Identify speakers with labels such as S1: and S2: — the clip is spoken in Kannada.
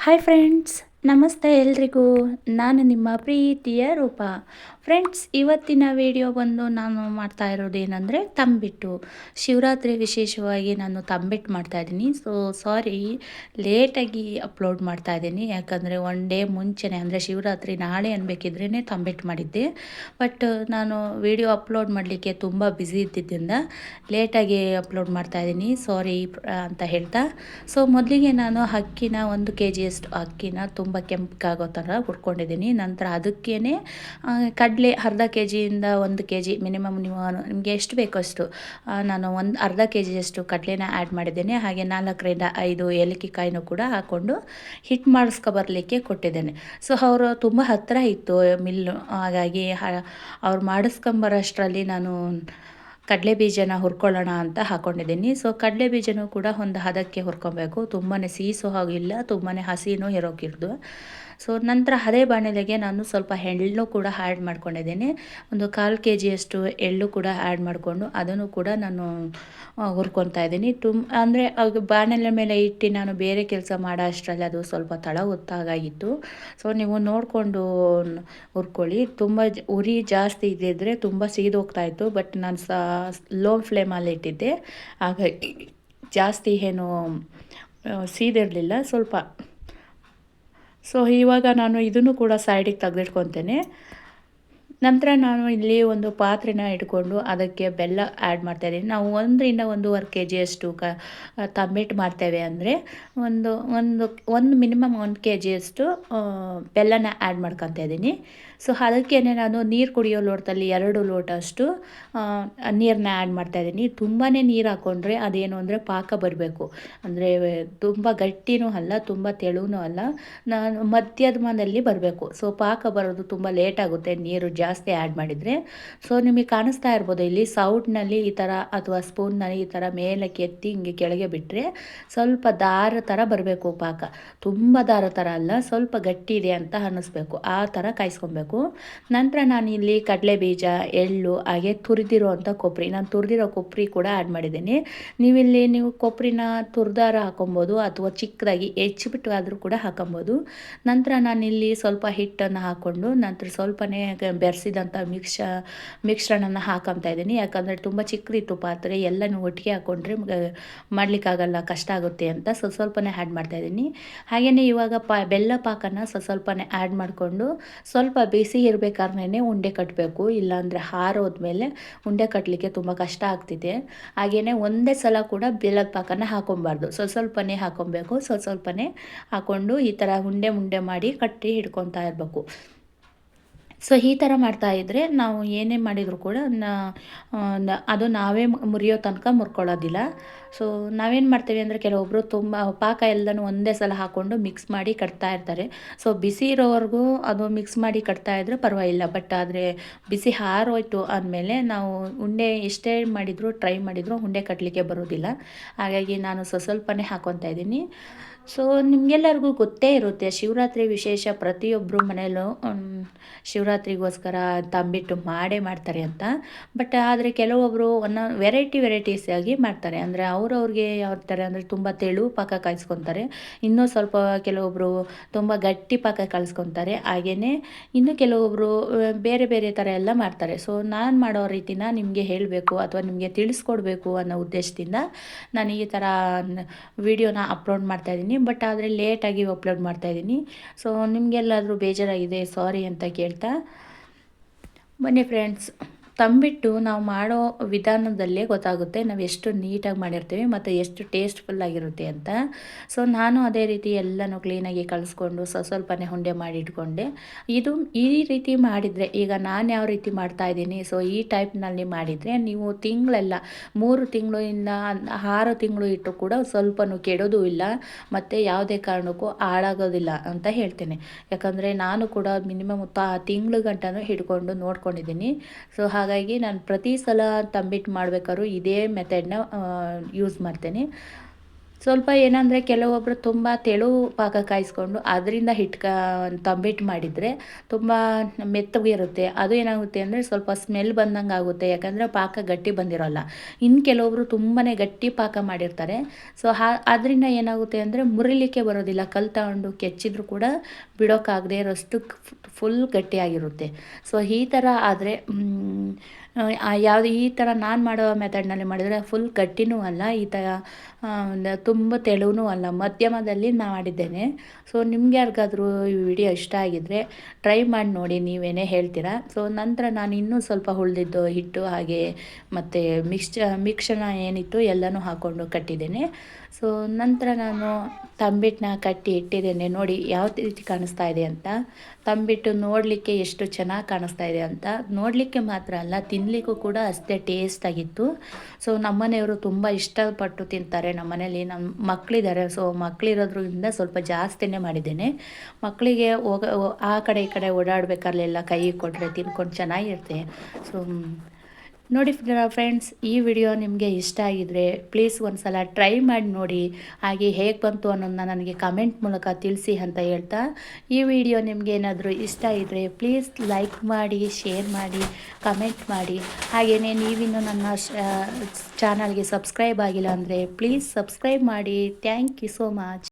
S1: ಹಾಯ್ ಫ್ರೆಂಡ್ಸ್ ನಮಸ್ತೆ ಎಲ್ರಿಗೂ. ನಾನು ನಿಮ್ಮ ಪ್ರೀತಿಯ ರೂಪ. ಫ್ರೆಂಡ್ಸ್ ಇವತ್ತಿನ ವಿಡಿಯೋ ಬಂದು ನಾನು ಮಾಡ್ತಾ ಇರೋದು ಏನಂದರೆ ತಂಬಿಟ್ಟು. ಶಿವರಾತ್ರಿ ವಿಶೇಷವಾಗಿ ನಾನು ತಂಬಿಟ್ಟು ಮಾಡ್ತಾ ಇದ್ದೀನಿ. ಸೊ ಸಾರಿ ಲೇಟಾಗಿ ಅಪ್ಲೋಡ್ ಮಾಡ್ತಾ ಇದ್ದೀನಿ. ಯಾಕಂದರೆ ಒನ್ ಡೇ ಮುಂಚೆನೇ, ಅಂದರೆ ಶಿವರಾತ್ರಿ ನಾಳೆ ಅನ್ಬೇಕಿದ್ರೇ ತಂಬಿಟ್ಟು ಮಾಡಿದ್ದೆ. ಬಟ್ ನಾನು ವಿಡಿಯೋ ಅಪ್ಲೋಡ್ ಮಾಡಲಿಕ್ಕೆ ತುಂಬ ಬ್ಯುಸಿ ಇದ್ದಿದ್ದರಿಂದ ಲೇಟಾಗಿ ಅಪ್ಲೋಡ್ ಮಾಡ್ತಾ ಇದ್ದೀನಿ. ಸಾರಿ ಅಂತ ಹೇಳ್ತಾ. ಸೊ ಮೊದಲಿಗೆ ನಾನು ಅಕ್ಕಿನ ಒಂದು ಕೆ ಜಿಯಷ್ಟು ಅಕ್ಕಿನ ತುಂಬ ಕೆಂಪಗಾಗೋ ಥರ ಹುಡ್ಕೊಂಡಿದ್ದೀನಿ. ನಂತರ ಅದಕ್ಕೇ ಕಡಲೆ ಅರ್ಧ ಕೆ ಜಿಯಿಂದ ಒಂದು ಕೆ ಜಿ ಮಿನಿಮಮ್ ನೀವು, ನಿಮಗೆ ಎಷ್ಟು ಬೇಕೋ ಅಷ್ಟು ನಾನು ಒಂದು ಅರ್ಧ ಕೆ ಜಿಯಷ್ಟು ಕಡಲೆನ ಆ್ಯಡ್ ಮಾಡಿದ್ದೇನೆ. ಹಾಗೆ ನಾಲ್ಕರಿಂದ ಐದು ಏಲಕ್ಕಿ ಕಾಯಿನೂ ಕೂಡ ಹಾಕ್ಕೊಂಡು ಹಿಟ್ ಮಾಡಿಸ್ಕೊ ಬರಲಿಕ್ಕೆ ಕೊಟ್ಟಿದ್ದೇನೆ. ಸೊ, ಅವರು ತುಂಬ ಹತ್ತಿರ ಇತ್ತು ಮಿಲ್ಲು ಹಾಗಾಗಿ ಅವ್ರು ಮಾಡಿಸ್ಕೊಂಬರೋಷ್ಟರಲ್ಲಿ ನಾನು ಕಡಲೆ ಬೀಜನ ಹುರ್ಕೊಳ್ಳೋಣ ಅಂತ ಹಾಕೊಂಡಿದ್ದೀನಿ. ಸೊ ಕಡಲೆ ಬೀಜನೂ ಕೂಡ ಒಂದು ಹದಕ್ಕೆ ಹುರ್ಕೊಬೇಕು. ತುಂಬಾ ಸೀಸು ಹಾಗಿಲ್ಲ ತುಂಬಾ ಹಸಿನೂ ಇರೋಕಿರ್ದು. ಸೊ ನಂತರ ಅದೇ ಬಾಣಲೆಗೆ ನಾನು ಸ್ವಲ್ಪ ಎಳ್ಳು ಕೂಡ ಆ್ಯಡ್ ಮಾಡ್ಕೊಂಡಿದ್ದೀನಿ. ಒಂದು ಕಾಲು ಕೆ ಜಿಯಷ್ಟು ಎಳ್ಳು ಕೂಡ ಆ್ಯಡ್ ಮಾಡಿಕೊಂಡು ಅದನ್ನು ಕೂಡ ನಾನು ಹುರ್ಕೊತಾ ಇದ್ದೀನಿ. ತುಂಬ ಅಂದರೆ ಬಾಣಲೆ ಮೇಲೆ ಇಟ್ಟು ನಾನು ಬೇರೆ ಕೆಲಸ ಮಾಡೋ ಅಷ್ಟರಲ್ಲಿ ಅದು ಸ್ವಲ್ಪ ತಳ ಹೊತ್ತಾಗಿತ್ತು ಸೊ ನೀವು ನೋಡಿಕೊಂಡು ಹುರ್ಕೊಳ್ಳಿ. ತುಂಬ ಉರಿ ಜಾಸ್ತಿ ಇದ್ದಿದ್ದರೆ ತುಂಬ ಸೀದೋಗ್ತಾಯಿತ್ತು ಬಟ್ ನಾನು ಸಹ ಲೋ ಫ್ಲೇಮಲ್ಲಿ ಇಟ್ಟಿದ್ದೆ. ಹಾಗಾಗಿ ಜಾಸ್ತಿ ಏನು ಸೀದಿರಲಿಲ್ಲ ಸ್ವಲ್ಪ ಸೊ ಇವಾಗ ನಾನು ಇದನ್ನು ಕೂಡ ಸೈಡಿಗೆ ತೆಗೆದಿಟ್ಕೊತೇನೆ. ನಂತರ ನಾನು ಇಲ್ಲಿ ಒಂದು ಪಾತ್ರೆನ ಇಟ್ಕೊಂಡು ಅದಕ್ಕೆ ಬೆಲ್ಲ ಆ್ಯಡ್ ಮಾಡ್ತಾಯಿದ್ದೀನಿ ನಾವು ಒಂದರಿಂದ ಒಂದೂವರೆ ಕೆ ಜಿಯಷ್ಟು ಕ ತಂಬಿಟ್ಟು ಮಾಡ್ತೇವೆ ಅಂದರೆ ಒಂದು ಒಂದು ಒಂದು ಮಿನಿಮಮ್ ಒಂದು ಕೆ ಜಿಯಷ್ಟು ಬೆಲ್ಲನ ಆ್ಯಡ್ ಮಾಡ್ಕೊತಾ ಇದ್ದೀನಿ. ಸೊ ಅದಕ್ಕೇ ನಾನು ನೀರು ಕುಡಿಯೋ ಲೋಟದಲ್ಲಿ ಎರಡು ಲೋಟ ಅಷ್ಟು ನೀರನ್ನ ಆ್ಯಡ್ ಮಾಡ್ತಾಯಿದ್ದೀನಿ ತುಂಬಾ ನೀರು ಹಾಕ್ಕೊಂಡ್ರೆ ಅದೇನು ಅಂದರೆ ಪಾಕ ಬರಬೇಕು. ಅಂದರೆ ತುಂಬ ಗಟ್ಟಿನೂ ಅಲ್ಲ, ತುಂಬ ತೆಳುವೂ ಅಲ್ಲ. ನಾನು ಮಧ್ಯದ ಮನೆಯಲ್ಲಿ ಬರಬೇಕು. ಸೊ ಪಾಕ ಬರೋದು ತುಂಬ ಲೇಟ್ ಆಗುತ್ತೆ, ನೀರು ಜಾಸ್ತಿ ಆ್ಯಡ್ ಮಾಡಿದರೆ. ಸೊ ನಿಮಗೆ ಕಾಣಿಸ್ತಾ ಇರ್ಬೋದು, ಇಲ್ಲಿ ಸೌಟ್ನಲ್ಲಿ ಈ ಥರ ಅಥವಾ ಸ್ಪೂನ್ನಲ್ಲಿ ಈ ಥರ ಮೇಲಕ್ಕೆ ಎತ್ತಿ ಹಿಂಗೆ ಕೆಳಗೆ ಬಿಟ್ಟರೆ ಸ್ವಲ್ಪ ದಾರ ಥರ ಬರಬೇಕು ಪಾಕ ತುಂಬ ದಾರ ಥರ ಅಲ್ಲ, ಸ್ವಲ್ಪ ಗಟ್ಟಿ ಇದೆ ಅಂತ ಅನ್ನಿಸ್ಬೇಕು. ಆ ಥರ ಕಾಯಿಸ್ಕೊಬೇಕು. ನಂತರ ನಾನು ಇಲ್ಲಿ ಕಡಲೆ ಬೀಜ, ಎಳ್ಳು, ಹಾಗೆ ತುರಿದಿರೋ ಅಂಥ ಕೊಬ್ಬರಿ ನಾನು ತುರಿದಿರೋ ಕೊಬ್ಬರಿ ಕೂಡ ಆ್ಯಡ್ ಮಾಡಿದ್ದೀನಿ. ನೀವಿಲ್ಲಿ ನೀವು ಕೊಬ್ಬರಿನ ತುರಿದಾರ ಹಾಕೊಬೋದು ಅಥವಾ ಚಿಕ್ಕದಾಗಿ ಹೆಚ್ಚಿಬಿಟ್ಟು ಆದರೂ ಕೂಡ ಹಾಕೊಬೋದು. ನಂತರ ನಾನಿಲ್ಲಿ ಸ್ವಲ್ಪ ಹಿಟ್ಟನ್ನು ಹಾಕ್ಕೊಂಡು, ನಂತರ ಸ್ವಲ್ಪನೇ ಬೆರೆಸಿದಂಥ ಮಿಕ್ಷ ಮಿಶ್ರಣನ ಹಾಕೊತಾ ಇದ್ದೀನಿ. ಯಾಕಂದರೆ ತುಂಬ ಚಿಕ್ಕದಿತ್ತು ಪಾತ್ರೆ, ಎಲ್ಲನೂ ಒಟ್ಟಿಗೆ ಹಾಕ್ಕೊಂಡ್ರೆ ಮಾಡಲಿಕ್ಕಾಗಲ್ಲ, ಕಷ್ಟ ಆಗುತ್ತೆ ಅಂತ ಸ್ವಲ್ಪ ಸ್ವಲ್ಪನೇ ಆ್ಯಡ್ ಮಾಡ್ತಾಯಿದ್ದೀನಿ ಹಾಗೆಯೇ ಇವಾಗ ಪಾ, ಬೆಲ್ಲ ಪಾಕನ ಸ್ವಲ್ಪ ಸ್ವಲ್ಪನೇ ಆ್ಯಡ್ ಮಾಡಿಕೊಂಡು, ಸ್ವಲ್ಪ ಬಿಸಿ ಇರಬೇಕಾದ್ರೇ ಉಂಡೆ ಕಟ್ಟಬೇಕು ಇಲ್ಲಾಂದರೆ ಹಾರೋದ್ಮೇಲೆ ಉಂಡೆ ಕಟ್ಟಲಿಕ್ಕೆ ತುಂಬ ಕಷ್ಟ ಆಗ್ತಿದೆ. ಹಾಗೆಯೇ ಒಂದೇ ಸಲ ಕೂಡ ಬೆಲ್ಲದ ಪಾಕನ ಹಾಕೊಬಾರ್ದು. ಸ್ವಲ್ಪ ಸ್ವಲ್ಪನೇ ಹಾಕೊಬೇಕು. ಸ್ವಲ್ಪ ಸ್ವಲ್ಪನೇ ಹಾಕ್ಕೊಂಡು ಈ ಥರ ಉಂಡೆ ಉಂಡೆ ಮಾಡಿ ಕಟ್ಟಿ ಹಿಡ್ಕೊತಾ ಇರಬೇಕು. ಸೊ ಈ ಥರ ಮಾಡ್ತಾಯಿದ್ರೆ ನಾವು ಏನೇ ಮಾಡಿದರೂ ಕೂಡ ಅದು ನಾವೇ ಮುರಿಯೋ ತನಕ ಮುರ್ಕೊಳ್ಳೋದಿಲ್ಲ. ಸೊ ನಾವೇನು ಮಾಡ್ತೀವಿ ಅಂದರೆ ಕೆಲವೊಬ್ಬರು ತುಂಬ ಪಾಕ ಎಲ್ಲನೂ ಒಂದೇ ಸಲ ಹಾಕ್ಕೊಂಡು ಮಿಕ್ಸ್ ಮಾಡಿ ಕಟ್ತಾ ಇರ್ತಾರೆ. ಸೊ ಬಿಸಿ ಇರೋವರೆಗೂ ಅದು ಮಿಕ್ಸ್ ಮಾಡಿ ಕಟ್ತಾ ಇದ್ದರೆ ಪರವಾಗಿಲ್ಲ. ಬಟ್ ಆದರೆ ಬಿಸಿ ಹಾರೋಯ್ತು ಅಂದಮೇಲೆ ನಾವು ಉಂಡೆ ಎಷ್ಟೇ ಮಾಡಿದರೂ ಟ್ರೈ ಮಾಡಿದರೂ ಉಂಡೆ ಕಟ್ಟಲಿಕ್ಕೆ ಬರೋದಿಲ್ಲ. ಹಾಗಾಗಿ ನಾನು ಸ್ವಲ್ಪ ಸ್ವಲ್ಪನೇ ಹಾಕ್ಕೊತಾ ಇದ್ದೀನಿ. ಸೊ ನಿಮಗೆಲ್ಲರಿಗೂ ಗೊತ್ತೇ ಇರುತ್ತೆ, ಶಿವರಾತ್ರಿ ವಿಶೇಷ ಪ್ರತಿಯೊಬ್ಬರು ಮನೆಯಲ್ಲೂ ಶಿವರಾತ್ರಿಗೋಸ್ಕರ ತಂಬಿಟ್ಟು ಮಾಡೇ ಮಾಡ್ತಾರೆ ಅಂತ. ಬಟ್ ಆದರೆ ಕೆಲವೊಬ್ಬರು ಒನ್ನ ವೆರೈಟಿ ವೆರೈಟೀಸ್ ಆಗಿ ಮಾಡ್ತಾರೆ. ಅಂದರೆ ಅವ್ರವ್ರಿಗೆ ಯಾವ ಥರ ಅಂದರೆ ತುಂಬ ತೆಳು ಪಾಕ ಕಾಯಿಸ್ಕೊತಾರೆ. ಇನ್ನೂ ಸ್ವಲ್ಪ ಕೆಲವೊಬ್ಬರು ತುಂಬ ಗಟ್ಟಿ ಪಾಕ ಕಳಿಸ್ಕೊತಾರೆ ಹಾಗೆಯೇ ಇನ್ನು ಕೆಲವೊಬ್ಬರು ಬೇರೆ ಬೇರೆ ಥರ ಎಲ್ಲ ಮಾಡ್ತಾರೆ. ಸೊ ನಾನು ಮಾಡೋ ರೀತಿನ ನಿಮಗೆ ಹೇಳಬೇಕು ಅಥವಾ ನಿಮಗೆ ತಿಳಿಸ್ಕೊಡ್ಬೇಕು ಅನ್ನೋ ಉದ್ದೇಶದಿಂದ ನಾನು ಈ ಥರ ವಿಡಿಯೋನ ಅಪ್ಲೋಡ್ ಮಾಡ್ತಾಯಿದ್ದೀನಿ ಬಟ್ ಆದರೆ ಲೇಟಾಗಿ ಅಪ್ಲೋಡ್ ಮಾಡ್ತಾಯಿದ್ದೀನಿ ಸೊ ನಿಮಗೆಲ್ಲಾದರೂ ಬೇಜಾರಾಗಿದೆ ಸಾರಿ ಅಂತ ಕೇಳ್ತಾ. ಬನ್ನಿ ಫ್ರೆಂಡ್ಸ್ ತಂಬಿಟ್ಟು ನಾವು ಮಾಡೋ ವಿಧಾನದಲ್ಲೇ ಗೊತ್ತಾಗುತ್ತೆ ನಾವು ಎಷ್ಟು ನೀಟಾಗಿ ಮಾಡಿರ್ತೀವಿ ಮತ್ತು ಎಷ್ಟು ಟೇಸ್ಟ್ಫುಲ್ಲಾಗಿರುತ್ತೆ ಅಂತ. ಸೊ, ನಾನು ಅದೇ ರೀತಿ ಎಲ್ಲನೂ ಕ್ಲೀನಾಗಿ ಕಳಿಸ್ಕೊಂಡು ಸ, ಸ್ವಲ್ಪನೇ ಹುಂಡೆ ಮಾಡಿ ಇಟ್ಕೊಂಡೆ. ಇದು ಈ ರೀತಿ ಮಾಡಿದರೆ, ಈಗ ನಾನು ಯಾವ ರೀತಿ ಮಾಡ್ತಾ ಇದ್ದೀನಿ, ಸೊ, ಈ ಟೈಪ್ನಲ್ಲಿ ಮಾಡಿದರೆ ನೀವು ತಿಂಗಳೆಲ್ಲ, ಮೂರು ತಿಂಗಳಿಂದ ಆರು ತಿಂಗಳು ಇಟ್ಟು ಕೂಡ ಸ್ವಲ್ಪನೂ ಕೆಡೋದು ಇಲ್ಲ, ಮತ್ತು ಯಾವುದೇ ಕಾರಣಕ್ಕೂ ಹಾಳಾಗೋದಿಲ್ಲ ಅಂತ ಹೇಳ್ತೇನೆ. ಯಾಕಂದರೆ ನಾನು ಕೂಡ ಮಿನಿಮಮ್ ತ, ತಿಂಗಳು ಗಂಟನೂ ಹಿಡ್ಕೊಂಡು ನೋಡ್ಕೊಂಡಿದ್ದೀನಿ. ಸೊ ಹಾಗೆ ಹಾಗಾಗಿ ನಾನು ಪ್ರತಿ ಸಲ ತಂಬಿಟ್ಟು ಮಾಡ್ಬೇಕಾದ್ರೂ ಇದೇ ಮೆಥಡ್ನ ಯೂಸ್ ಮಾಡ್ತೇನೆ. ಸ್ವಲ್ಪ ಏನಂದರೆ ಕೆಲವೊಬ್ಬರು ತುಂಬ ತೆಳು ಪಾಕ ಕಾಯಿಸ್ಕೊಂಡು ಅದರಿಂದ ಹಿಟ್ಟು ಕಾ ತಂಬಿಟ್ಟು ಮಾಡಿದರೆ ತುಂಬ ಮೆತ್ತಗಿರುತ್ತೆ. ಅದು ಏನಾಗುತ್ತೆ ಅಂದರೆ ಸ್ವಲ್ಪ ಸ್ಮೆಲ್ ಬಂದಂಗೆ ಆಗುತ್ತೆ. ಯಾಕಂದರೆ ಪಾಕ ಗಟ್ಟಿ ಬಂದಿರೋಲ್ಲ. ಇನ್ನು ಕೆಲವೊಬ್ಬರು ತುಂಬಾ ಗಟ್ಟಿ ಪಾಕ ಮಾಡಿರ್ತಾರೆ. ಸೊ, ಹಾ, ಅದರಿಂದ ಏನಾಗುತ್ತೆ ಅಂದರೆ ಮುರಿಲಿಕ್ಕೆ ಬರೋದಿಲ್ಲ. ಕಲ್ ತಗೊಂಡು ಕೆಚ್ಚಿದ್ರು ಕೂಡ ಬಿಡೋಕ್ಕಾಗದೆ ಇರೋಷ್ಟು ಫುಲ್ ಗಟ್ಟಿಯಾಗಿರುತ್ತೆ. ಸೊ, ಈ ಥರ ಆದರೆ ಯಾವುದು ಈ ಥರ ನಾನು ಮಾಡೋ ಮೆಥಡ್ನಲ್ಲಿ ಮಾಡಿದರೆ ಫುಲ್ ಗಟ್ಟಿನೂ ಅಲ್ಲ, ಈ ಥರ ತುಂಬ ತೆಳುವೂ ಅಲ್ಲ, ಮಧ್ಯಮದಲ್ಲಿ ಮಾಡಿದ್ದೇನೆ. ಸೊ ನಿಮ್ಗೆ ಯಾರಿಗಾದರೂ ಈ ವಿಡಿಯೋ ಇಷ್ಟ ಆಗಿದ್ದರೆ ಟ್ರೈ ಮಾಡಿ ನೋಡಿ, ನೀವೇನೇ ಹೇಳ್ತೀರಾ? ಸೊ ನಂತರ ನಾನು ಇನ್ನೂ ಸ್ವಲ್ಪ ಉಳಿದಿದ್ದು ಹಿಟ್ಟು ಹಾಗೆ ಮತ್ತು ಮಿಕ್ಸ್ ಮಿಕ್ಷನ ಏನಿತ್ತು ಎಲ್ಲನೂ ಹಾಕ್ಕೊಂಡು ಕಟ್ಟಿದ್ದೇನೆ. ಸೊ ನಂತರ ನಾನು ತಂಬಿಟ್ಟನ್ನ ಕಟ್ಟಿ ಇಟ್ಟಿದ್ದೇನೆ. ನೋಡಿ, ಯಾವ ರೀತಿ ಕಾಣಿಸ್ತಾ ಇದೆ ಅಂತ. ತಂಬಿಟ್ಟು ನೋಡಲಿಕ್ಕೆ ಎಷ್ಟು ಚೆನ್ನಾಗಿ ಕಾಣಿಸ್ತಾ ಇದೆ ಅಂತ. ನೋಡಲಿಕ್ಕೆ ಮಾತ್ರ ಅಲ್ಲ ತಿನ್ನಲಿಕ್ಕೂ ಕೂಡ ಅಷ್ಟೇ ಟೇಸ್ಟಾಗಿತ್ತು ಸೊ ನಮ್ಮನೆಯವರು ತುಂಬ ಇಷ್ಟಪಟ್ಟು ತಿಂತಾರೆ ನಮ್ಮನೇಲಿ. ನಮ್ಮ ಮಕ್ಕಳಿದ್ದಾರೆ ಸೊ ಮಕ್ಕಳಿರೋದ್ರಿಂದ ಸ್ವಲ್ಪ ಜಾಸ್ತಿನೇ ಮಾಡಿದ್ದೇನೆ. ಮಕ್ಕಳಿಗೆ ಹೋಗ, ಆ ಕಡೆ ಈ ಕಡೆ ಓಡಾಡಬೇಕಾದ್ರೆಲ್ಲ ಕೈ ಕೊಟ್ಟರೆ ತಿನ್ಕೊಂಡು ಚೆನ್ನಾಗಿರುತ್ತೆ. ಸೊ ನೋಡಿ ಫ್ರೆಂಡ್ಸ್ ಈ ವಿಡಿಯೋ ನಿಮಗೆ ಇಷ್ಟ ಆಗಿದ್ರೆ ಪ್ಲೀಸ್ ಒಂದು ಸಲ ಟ್ರೈ ಮಾಡಿ ನೋಡಿ. ಹಾಗೆ ಹೇಗೆ ಬಂತು ಅನ್ನೋದನ್ನ ನನಗೆ ಕಮೆಂಟ್ ಮೂಲಕ ತಿಳಿಸಿ ಅಂತ ಹೇಳ್ತಾ. ಈ ವಿಡಿಯೋ ನಿಮಗೆ ಏನಾದರೂ ಇಷ್ಟ ಇದ್ದರೆ ಪ್ಲೀಸ್ ಲೈಕ್ ಮಾಡಿ ಶೇರ್ ಮಾಡಿ ಕಮೆಂಟ್ ಮಾಡಿ. ಹಾಗೆಯೇ ನೀವಿನ್ನೂ ನನ್ನ ಚಾನಲ್ಗೆ ಸಬ್ಸ್ಕ್ರೈಬ್ ಆಗಿಲ್ಲ ಅಂದರೆ ಪ್ಲೀಸ್ ಸಬ್ಸ್ಕ್ರೈಬ್ ಮಾಡಿ. Thank you so much